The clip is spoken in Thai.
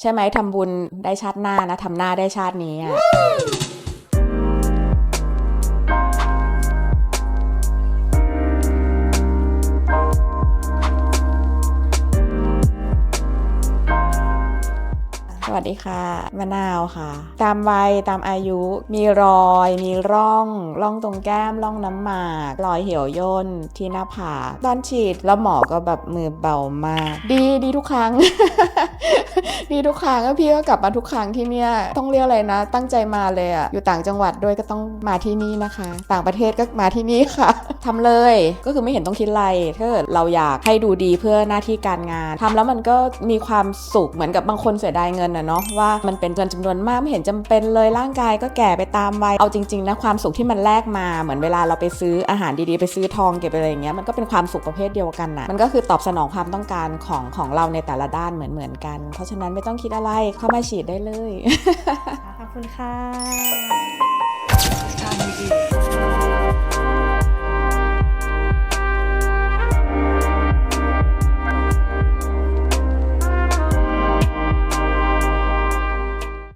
ใช่ไหมทำบุญได้ชาติหน้านะทำหน้าได้ชาตินี้อะสวัสดีค่ะ มะนาวค่ะ ตามวัยตามอายุมีรอย มีร่อง ร่องตรงแก้ม ร่องน้ำหมาก รอยเหี่ยวย่นที่หน้าผากตอนฉีดแล้วหมอก็แบบมือเบามาก ดีดีทุกครั้ง ดีทุกครั้งแล้วพี่ก็กลับมาทุกครั้งที่เนี่ยต้องเรียกอะไรนะ ตั้งใจมาเลยอะอยู่ต่างจังหวัดด้วยก็ต้องมาที่นี่นะคะ ต่างประเทศก็มาที่นี่ค่ะทำเลยก็คือไม่เห็นต้องคิดอะไรถ้าเกิดเราอยากให้ดูดีเพื่อหน้าที่การงานทำแล้วมันก็มีความสุขเหมือนกับบางคนเสียดายเงินนะเนาะว่ามันเป็นเงินจำนวนมากไม่เห็นจำเป็นเลยร่างกายก็แก่ไปตามวัยเอาจริงๆนะความสุขที่มันแลกมาเหมือนเวลาเราไปซื้ออาหารดีๆไปซื้อทองเก็บไปอะไรอย่างเงี้ยมันก็เป็นความสุขประเภทเดียวกันนะมันก็คือตอบสนองความต้องการของของเราในแต่ละด้านเหมือนเหมือนๆกันเพราะฉะนั้นไม่ต้องคิดอะไรเข้ามาฉีดได้เลย ขอบคุณค่ะ